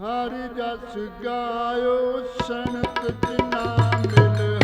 ਹਰਿ ਜਸ ਗਾਇਓ ਸੰਤ ਜਿਨਾ ਮਿਲ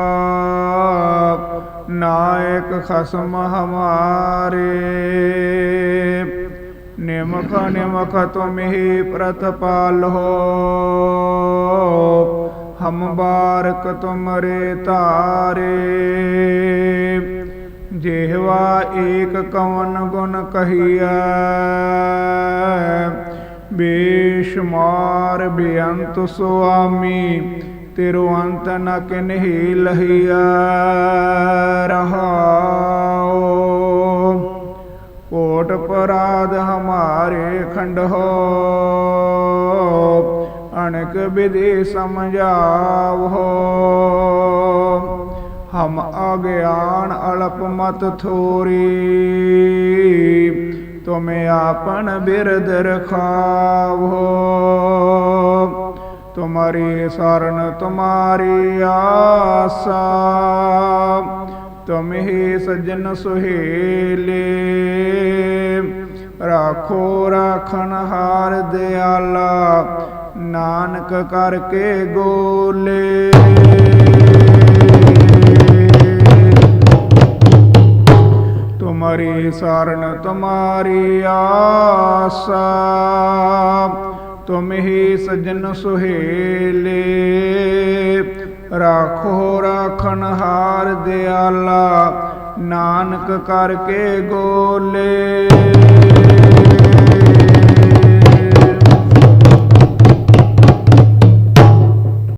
ਨਾਇਕ ਖਸਮ ਹਮਾਰੇ ਨਿਮਖ ਨਿਮਖ ਤੁਮ ਹੀ ਪ੍ਰਤਪਾਲ ਹੋ ਹਮ ਬਾਰਕ ਤੁਮਰੇ ਤਾਰੇ ਜਿਹਵਾ ਏਕ ਕਵਨ ਗੁਣ ਕਹੀਐ। ਬੇਸ਼ਮਾਰ ਬੇਅੰਤ ਸੁਆਮੀ ਤੇਰੋ ਅੰਤ ਨ ਕਿਨਹੀ ਲਹੀਆ ਰਹਾਓ ਕੋਟ ਪਰਾਧ ਹਮਾਰੇ ਖੰਡ ਹੋ। ਅਣਕ ਵਿਧि ਸਮਝਾਵ ਹਮ ਅਗਿਆਨ ਅਲਪ ਮਤ ਥੋਰੀ। ਤੁਮੇ ਆਪਨ ਬਿਰਦ ਰਖਾਵੋ ਤੁਮਾਰੀ ਸ਼ਰਨ ਤੁਮਾਰੀ ਆਸਾ। ਤੁਮ ਹੀ ਸਜਨ ਸੁਹੇਲੇ। ਰਾਖੋ ਰਾਖਣ ਹਾਰ ਦਿਆਲਾ, ਨਾਨਕ ਕਰਕੇ ਗੋਲੇ। ਤੁਮਰੀ ਸਰਣ ਤੁਮਾਰੀ ਆਸਾ। ਤੁਮ ਹੀ ਸਜਨ ਸੁਹੇਲੇ। ਰਾਖੋ ਰਾਖਣ ਹਾਰ ਦਿਆਲਾ ਨਾਨਕ ਕਰਕੇ ਗੋਲੇ।